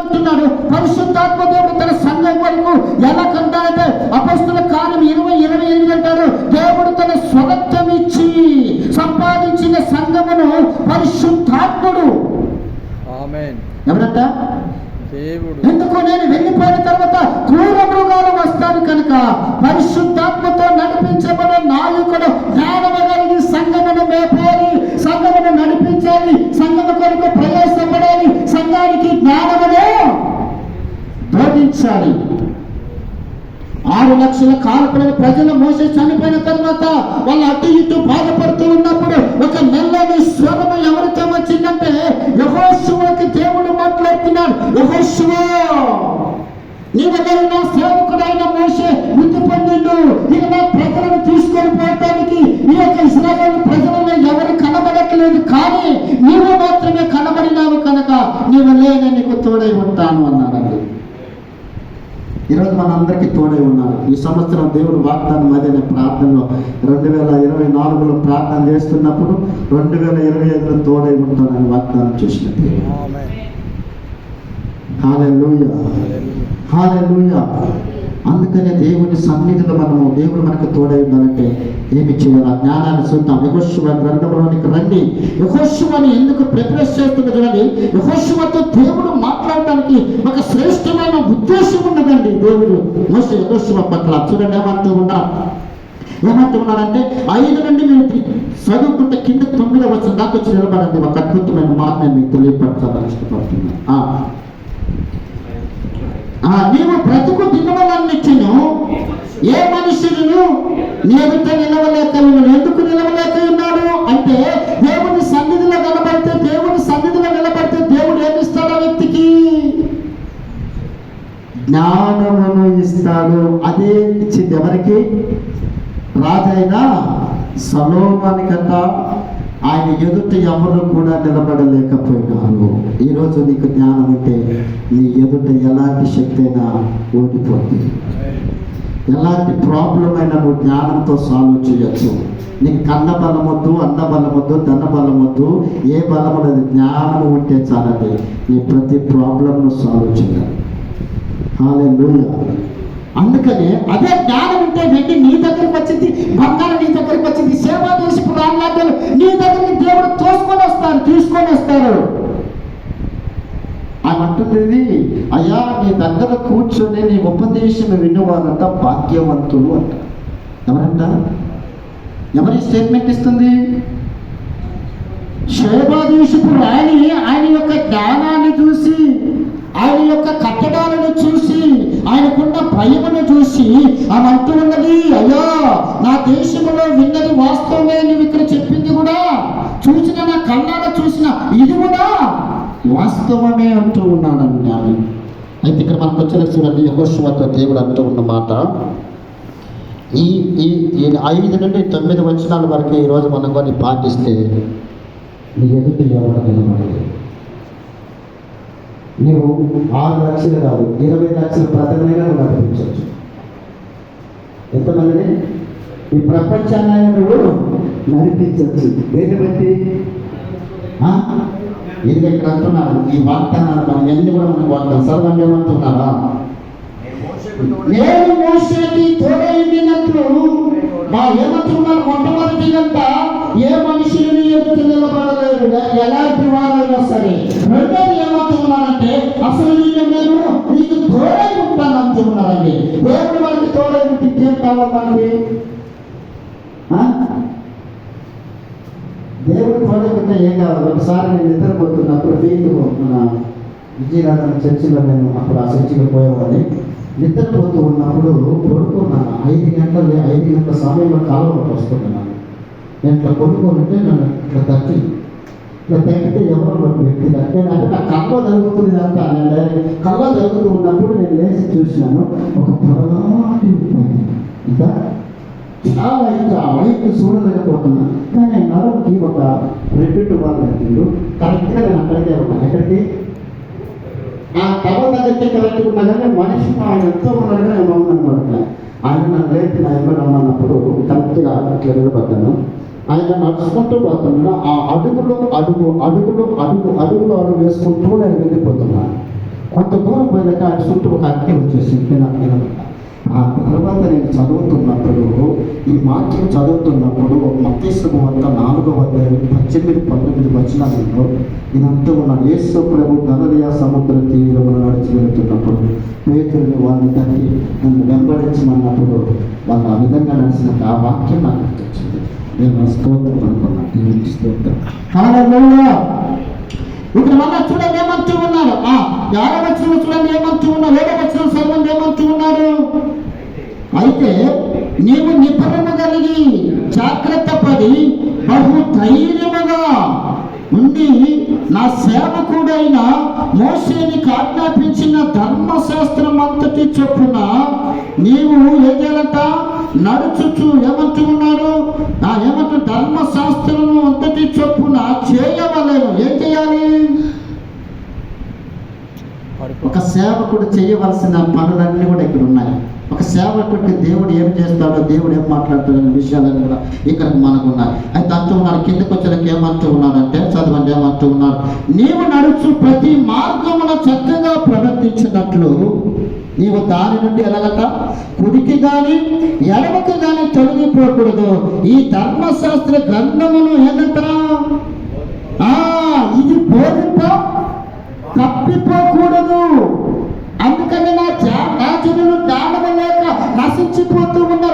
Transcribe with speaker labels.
Speaker 1: అంటున్నాడు పరిశుద్ధాత్మ దేవుడు తన సంఘం వరకు ఎలా కంటాడంటే అపస్తుల కార్యం ఇరవై ఇరవై ఎనిమిది అంటారు దేవుడు తన స్వరత్వం ఇచ్చి సంపాదించిన సంఘమును పరిశుద్ధాత్ముడు. ఎవరంట?
Speaker 2: దేవుడు.
Speaker 1: ఎందుకు నేను వెళ్ళిపోయిన తర్వాత క్రూర మృగాలు వస్తాను కనుక పరిశుద్ధాత్మతో నడిపించబడే నాయకుడు జ్ఞానము కలిగి సంగమును మేపాలి బోధించాలి ఆరు లక్షల కాల్పడిన ప్రజలు మోసే చనిపోయిన తర్వాత వాళ్ళు అటు ఇటు బాధపడుతూ ఉన్నప్పుడు ఒక మెల్లని స్వరము ఎవరితో వచ్చిందంటే యహోశివకి దేవుడు మాట్లాడుతున్నాడు. యహోశివ నీ దగ్గర నా సేవకుడైన మోసే మృతి పొందిండు. ఇక నా ప్రజలను తీసుకొని పోవటానికి ఈ యొక్క ఇస్రాయేల్ ప్రజలలో ఎవరు కనబడట్లేదు కానీ నీవు మాత్రమే కనబడినావు కనుక నీవు లేని నీకు తోడై ఉంటాను అన్నాడండి ఈరోజు మనందరికీ తోడై ఉన్నారు. ఈ సంవత్సరం దేవుడు వాగ్దానం అదే ప్రార్థనలో రెండు వేల ఇరవై నాలుగులో ప్రార్థన చేస్తున్నప్పుడు రెండు వేల ఇరవై ఐదులో తోడై ఉంటానని వాగ్దానం హాలూయ అందుకనే దేవుని సన్నిధిలో మనము దేవుడు మనకు తోడై ఉండాలంటే ఏమి చేయాలి? జ్ఞానాన్ని చూద్దాం. యహోశివ గ్రంథంలోనికి రండి. యహోశివని ఎందుకు ప్రిపరేట్ చేస్తుందో చూడండి. యహోశివతో దేవుడు మాట్లాడటానికి ఒక దేవుడు మోసే యహోశివ పట్ల చూడండి ఏమంటూ ఉన్నారు? ఏమంటూ ఉన్నారంటే ఐదు నుండి మీరు చదువుకుంటే కింద తొమ్మిది వచ్చిన దాకా వచ్చి నిలబడండి. ఒక అద్భుతమైన మాట నేను మీకు తెలియపరచాలని ఇష్టపడుతున్నాను నీవు బ్రతుకు దినములన్నిటిను ఏ మనుషులను నీ ఎదుట నిలవలేక ఉన్నాడు ఎందుకు నిలవలేక ఉన్నాడు అంటే దేవుని సన్నిధిలో నిలబడితే దేవుని సన్నిధిలో నిలబడితే దేవుడు ఏమిస్తాడు ఆ వ్యక్తికి? జ్ఞానం ఇస్తాడు అదే ఇచ్చింది ఎవరికి? రాజైన సలోమానికట ఆయన ఎదుట ఎవరు కూడా నిలబడలేకపోయినారు. ఈరోజు నీకు జ్ఞానం ఉంటే నీ ఎదుట ఎలాంటి శక్తి అయినా ఓడిపోద్ది ఎలాంటి ప్రాబ్లం అయినా నువ్వు జ్ఞానంతో సాల్వ్ చేయొచ్చు. నీకు కన్న బలం వద్దు అన్న బలం వద్దు ధన బలం వద్దు ఏ బలం లేదు జ్ఞానం ఉంటే చాలండి. నీ ప్రతి ప్రాబ్లంను సాల్వ్ చేయాలి. హాలెలూయా అందుకనే అదే జ్ఞానం ఉంటే వెండి నీ దగ్గరికి వచ్చింది బంగారం నీ దగ్గరికి వచ్చింది సేవా దేశపు రాళ్ళాటలు నీ దగ్గరికి దేవుడు తోసుకొని వస్తారు తీసుకొని వస్తారు ఆమె అంటుంది అయ్యా నీ దగ్గర కూర్చొని నీ ఉపదేశం విన్నవారంతా భాగ్యవంతులు అంట. ఎవరంట? ఎవరి స్టేట్మెంట్ ఇస్తుంది? శోభాదేశపు రాణి ఆయన యొక్క జ్ఞానాన్ని చూసి ఆయన యొక్క కథ భయమును చూసి ఆమె అంటూ ఉన్నది అయ్యా నా దేశంలో విన్నది వాస్తవమే నువ్వు ఇక్కడ చెప్పింది కూడా? చూసిన నా కళ్ళాన చూసిన ఇది కూడా? వాస్తవమే అంటూ ఉన్నాడండి ఆమె అయితే ఇక్కడ మనకు వచ్చిన చూడండి యహోశివతో దేవుడు అంటూ ఉన్న మాట. ఈ ఈ ఈ ఐదు నుండి తొమ్మిది వచనాల వరకు ఈరోజు మనం కొన్ని పాటిస్తే నీ ఎదుటి ఎవరు నిలబడలేదు నీవు ఆరు లక్షలు కాదు ఇరవై లక్షల ప్రజలైనా నువ్వు నడిపించవచ్చు ఎంతమందిని? ఈ ప్రపంచాన్ని నువ్వు నడిపించవచ్చు. దేని బట్టి? ఇది ఇక్కడ అంటున్నారు ఈ వాగ్దానాలు మనం ఎన్ని కూడా మనకు వాగ్దానం. సర్వం ఏమంటున్నారా నేను మోసేకి అంటున్నారండి దేవుడు మనకి తోడై ఉంటే ఏం కావాలి మనకి. దేవుడు తోడై ఉంటే ఏం కావాలి? ఒకసారి నేను నిద్రపోతున్నప్పుడు ఫీల్డ్ మన విజయనగరం చర్చిలో నేను అప్పుడు ఆ చర్చికి పోయేవాడిని. నిద్రపోతూ ఉన్నప్పుడు పడుకున్నాను ఐదు గంటలు ఐదు గంటల సమయంలో కాలంలోకి వస్తున్నాను నేను ఇట్లా పడుకోనుంటే నన్ను ఇట్లా తట్టి ఇట్లా తగ్గితే ఎవరో వ్యక్తి నేను అంటే నా కళ్ళ జరుగుతుంది అంతా నేను డైరెక్ట్ కళ్ళ జరుగుతూ ఉన్నప్పుడు నేను లేచి చూసినాను. ఒక పొరపాటి ఇంకా చాలా ఇంకా వైపు చూడలేకపోతున్నా. కానీ నరకి ఒక రిపీట్ వాళ్ళు అంటుండు కరెక్ట్గా నేను అక్కడికే ఉన్నాను ఎక్కడికి? ఆ తవ దగ్గరికి కరెక్ట్ ఉన్నా కానీ మనిషి ఆయన ఎంతో ఉన్నాడు నేను ఉన్నాను ఆయన నన్ను లేపి నా ఎంబడి రమ్మన్నప్పుడు కరెక్ట్గా అట్లా నిలబడ్డాను. ఆయన నడుచుకుంటూ పోతున్నాడు ఆ అడుగులో అడుగు అడుగులో అడుగు అడుగులో అడుగు వేసుకుంటూ నేను వెళ్ళిపోతున్నాను కొంత దూరం పోయినాక ఆయన చుట్టూ ఒక అగ్ని వచ్చేసి నేను ఆ తర్వాత నేను చదువుతున్నప్పుడు ఈ వాక్యం చదువుతున్నప్పుడు మత్స్యము వద్ద నాలుగో అధ్యాయం పద్దెనిమిది పంతొమ్మిది వచనాలలో ఇదంతా ఉన్న యేసు ప్రభు గలలియా సముద్ర తీరమున నడిచి వెళ్తున్నప్పుడు పేతుల్ని వాళ్ళని తగ్గి నన్ను వెంబడించమన్నప్పుడు వాళ్ళు ఆ విధంగా నడిచిన ఆ వాక్యం నాకు గుర్తొచ్చింది. నేను స్తోత్రం అనుకున్నాను. దేవునికి స్తోత్రం. ఇక్కడ మళ్ళా చూడండి ఏమంటూ ఉన్నారు? ఆ యాగవచనం చూడండి ఏమంటూ ఉన్నారు? ఏడవచనం సర్వం ఏమంటూ ఉన్నారు? అయితే నీవు నిపుణము కలిగి జాగ్రత్త పడి బహు ధైర్యముగా ఉండి నా సేవకుడైన మోసేనికి ఆజ్ఞాపించిన ధర్మశాస్త్రం అంతటి చొప్పున నీవు ఏం చేయాలంట నడుచుచు ఏమంటూ ఉన్నారు ఆ ఏమంటూ ధర్మశాస్త్రము అంతటి చొప్పున చేయవలేము ఏం చేయాలి? ఒక సేవకుడు చేయవలసిన పనులన్నీ కూడా ఇక్కడ ఉన్నాయి. ఒక సేవకుడికి దేవుడు ఏం చేస్తాడో దేవుడు ఏం మాట్లాడతాడో అనే విషయాలన్నీ కూడా ఇక్కడ మనకు ఉన్నాయి. అయితే అంటూ ఉన్నారు కిందకు వచ్చేలకు ఏమంటూ ఉన్నాడంటే చదవండి ఏమంటూ ఉన్నారు నీవు నడుచు ప్రతి మార్గమున చక్కగా ప్రవర్తించినట్లు నీవు దాని నుండి ఎలాగట? కుడికి కానీ ఎడమకి కానీ తొలగిపోకూడదు. ఈ ధర్మశాస్త్ర గ్రంథమును ఏదంటరా? ఇది పోలింప తప్పిపోకూడదు అందుకని నా నా జనులు జ్ఞానము లేక నశించిపోతూ ఉన్న